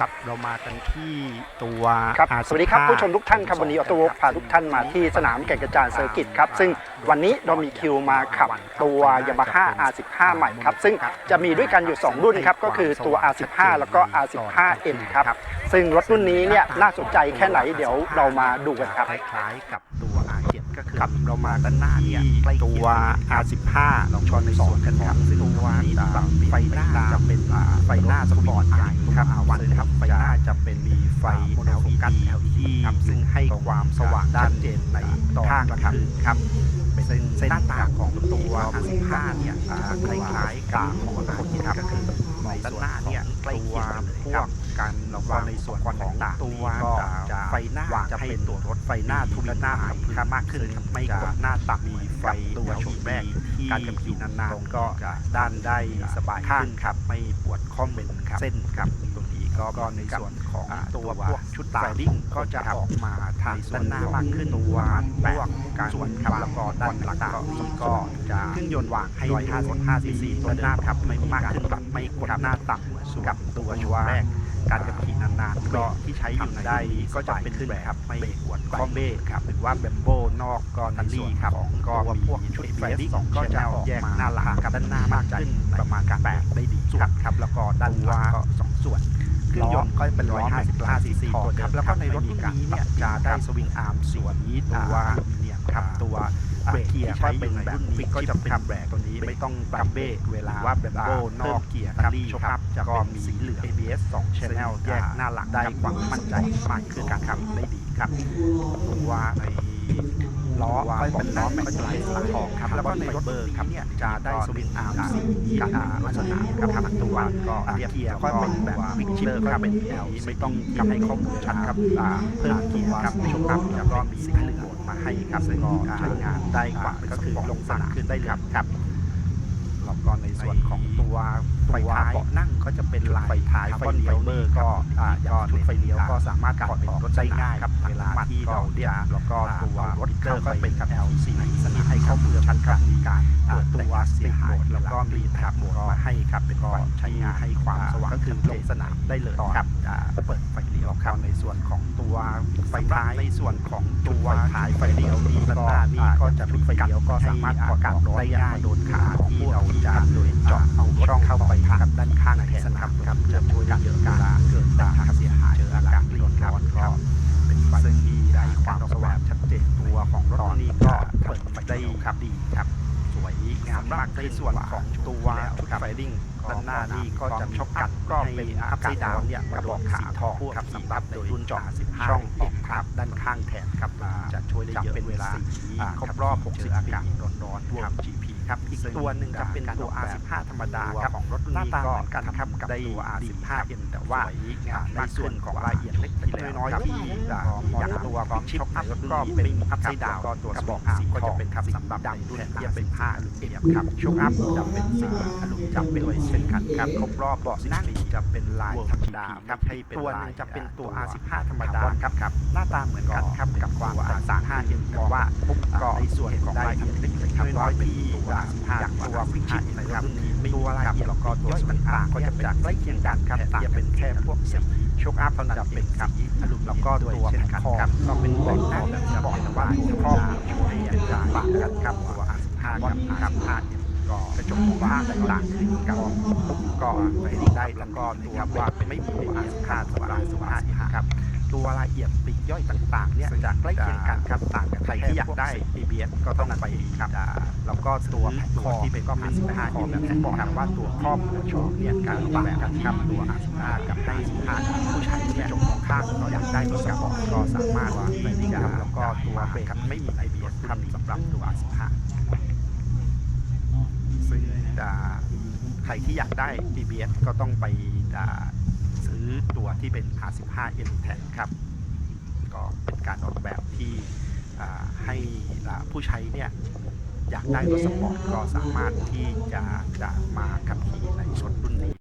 ครับเรามากันที่ตัวครับ R15 สวัสดีครับผู้ชมทุกท่านครับวันนี้ออโต้วพาทุกท่านมาที่สนามแก่งกระจานเซอร์กิตครับซึ่งวันนี้เรามีคิวมาขับตัว Yamaha R15 ใหม่ครับซึ่งจะมีด้วยกันอยู่ 2 รุ่นครับก็คือตัว R15 แล้วก็ R15M ครับซึ่งรถรุ่นนี้เนี่ยน่าสนใจแค่ไหนเดี๋ยวเรามาดูกันครับคล้ายๆกับตัว R7 ก็คือเรามาด้านหน้าเนี่ยตัว R15 เราชนในส่วนกันครับซึ่งตัวไฟหน้าจะเป็นไฟหน้าสปอร์ตไลน์ครับวันครับไฟหน้าจะเป็นมีไฟ LED ครับซึ่งให้ความสว่างด้านเจนในข้างกลางคืนครับเป็นเส้นหน้าตาของตัว R15 เนี่ยอ่าคล้ายๆกับของคนครับก็คือด้านหน้าเนี่ยตัวพวก การเราก็ในส่วนของตัวจะไฟหน้าจะเป็นตัวรถไฟหน้าทุกหน้าครับมากขึ้นครับไม่กดหน้าต่ำมีไฟตัวชุดแรกการขับขี่นานๆก็ด้านได้สบายขึ้นครับไม่ปวดข้อมือครับเส้นครับตรงนี้ก็ก็ในส่วนของตัวพวกชุดไฟดิ้งก็จะออกมาทางด้านหน้ามากขึ้นตัวพวกการส่วนครับแล้วก็ด้านหลังก็ก็จะเครื่องยนต์วางให้155ซีซีตัวหน้าครับไม่มากขึ้นครับไม่กดหน้าต่ำกับตัวชุดแรก การขับขี่นานๆก็ที่ใช้อยู่ได้ก็จะเป็นแบบครับไม่ปวดข้อเบ้ครับหรือว่าแบมโบนอกก็นัลลี่ครับก็มีพวกชุดไฟดิ้งก็จะออกแยกหน้าหลังกับด้านหน้ามากขึ้นประมาณการแปดได้ดีครับครับแล้วก็ด้านหลังก็สองส่วนเครื่องยนต์ก็เป็น 155 ซีซีตัวครับแล้วก็ในรถรุ่นนี้เนี่ยจะได้สวิงอาร์มส่วนนี้ตัวเนียมครับตัว เบรกที่ใช้เป็นแบบฟิกก็จะเป็นแบรกตัวนี้ไม่ต้องปรับเบรกเวลาว่าแบบโบนอกเกียร์ครับชครับจะก็มีสีเหลือง ABS 2 Channel แยกหน้าหลังได้ความมั่นใจมากขึ้นการขับได้ดีครับตัวใน ล้อก็เป็นล้อแม็กซ์ไลท์สลักทองครับ แล้วก็ในรถเบอร์ครับเนี่ยจะได้สวิงอาร์มสีกับลักษณะครับทั้งตัวก็เกียร์ก็เป็นแบบวิกชิปครับเป็น L ไม่ต้องทำให้ข้อมูลชัดครับอ่าเพิ่มเกียร์ครับชมครับแล้วก็มีสีเหลืองมาให้ครับซึ่งก็ใช้งานได้กว่าก็คือลงสนามขึ้นได้เลยครับ แล้วก็ในส่วนของตัวไฟท้ายเบาะนั่งก็จะเป็นลายไฟท้ายไฟเลี้ยวนี่ก็อ่าอย่างชุดไฟเลี้ยวก็สามารถถอดเป็นรถได้ง่ายครับเวลาที่เราเรียกแล้วก็ตัวรถเกอร์ก็เป็นกับ LC สนิทให้ข้อมูลชัดครับมีการเปิดตัวเสียหายแล้วก็มีแท็บโหมดมาให้ครับเป็นก็ใช้งานให้ความสว่างก็คือลงสนามได้เลยครับอ่าเปิดไฟเลี้ยว ครับในส่วนของตัวไฟท้ายในส่วนของตัวท้ายไฟเลี้ยวนี่ก็นี่ก็จะเป็นไฟเลี้ยวก็สามารถถอดกันได้ง่ายโดนขาที่เราจะโดยเจาะเอาช่องเข้าไปกับด้านข้างแทนครับครับเพื่อช่วยกันการเกิดการเสียหายเจออากาศร้อนครับก็เป็นไฟที่ได้ความสว่างชัดเจนตัวของรถนี้ก็เปิดไฟได้ครับดีครับสวย งามมากในส่วนของตัวชุดไฟดิ้งด้านหน้านี่ก็จะชกกันก็เป็นอัพไซด์ดาวเนี่ยกระบอกสีทองครับสำหรับโดยรุ่นจอช่องออกครับด้านข้างแทนครับจะช่วยได้เยอะเป็นเวลาครบรอบ60อากาศร้อนๆรวม GP ครับอีกตัวหนึ่งจะเป็นตัว R15 ธรรมดาครับของรถหน้าตาเหมือนกันครับกับตัว R15M แต่ว่าในส่วนของรายละเอียดเล็กน้อยๆที่อย่างตัวของชิปอัพก็เป็นอัพไซด์ดาวก็ตัวกระบอกสีก็จะเป็นครับสำหรับดำรุ่นที่เป็นผ้าอลูมิเนียมครับช่วงอัพจะเป็นสีอลูมิเนียมเป็นด้วยเช่นกันครับครบรอบเบาะนั่งจะเป็นลายธรรมดาครับให้ตัวหนึงจะเป็นตัว R15 ธรรมดาครับครับหน้าตาเหมือนกันครับกับตัว R35M แต่ว่าปุ๊บก็ในส่วนของรายละเอียดเล็กๆน้อยๆที่ตัวอย่างตัวพิชิตนะครับตัวรายละเอียดแล้วก็ตัวส่วนต่างก็จะเป็นใกล้เคียงกันครับต่างจะเป็นแค่พวกสีโชคอัพเท่านั้นจะเป็นสีอลูมิเนียมแล้วก็ตัวแผ่นคอก็เป็นบอร์ดนั่งจะบอกว่าตัวครอบช่วยเป็นต่างกันครับตัว R15 กับ R15M ก็กระจกมองข้างต่างขึ้นกับปุ๊บก็ไปได้แล้วก็ตัวว่าไม่มีตัว R15 ตัว R15M ครับ ตัวรายละเอียดปลีกย่อยต่างๆเนี่ยจะใกล้เคียงกันครับต่างกันใครที่อยากได้ ABS ก็ต้องไปครับแล้วก็ตัวแผ่นคอที่เป็นก็เป็น15คอแบบที่บอกครับว่าตัวครอบหัวโชว์เนี่ยการต่างกันครับตัว R15 กับ R15 ผู้ใช้เนี่ยจบมองข้างก็อยากได้ตัวสปอร์ตก็สามารถว่าไปได้ครับแล้วก็ตัวเบรกไม่มี ABS ครับสำหรับตัว R15 ซึ่งจะใครที่อยากได้ ABS ก็ต้องไปอ่า ซื้อตัวที่เป็น R15M แทนครับ ก็เป็นการออกแบบที่ให้ผู้ใช้เนี่ยอยากได้รถสปอร์ตก็สามารถที่จะจะมาขับขี่ในรถรุ่นนี้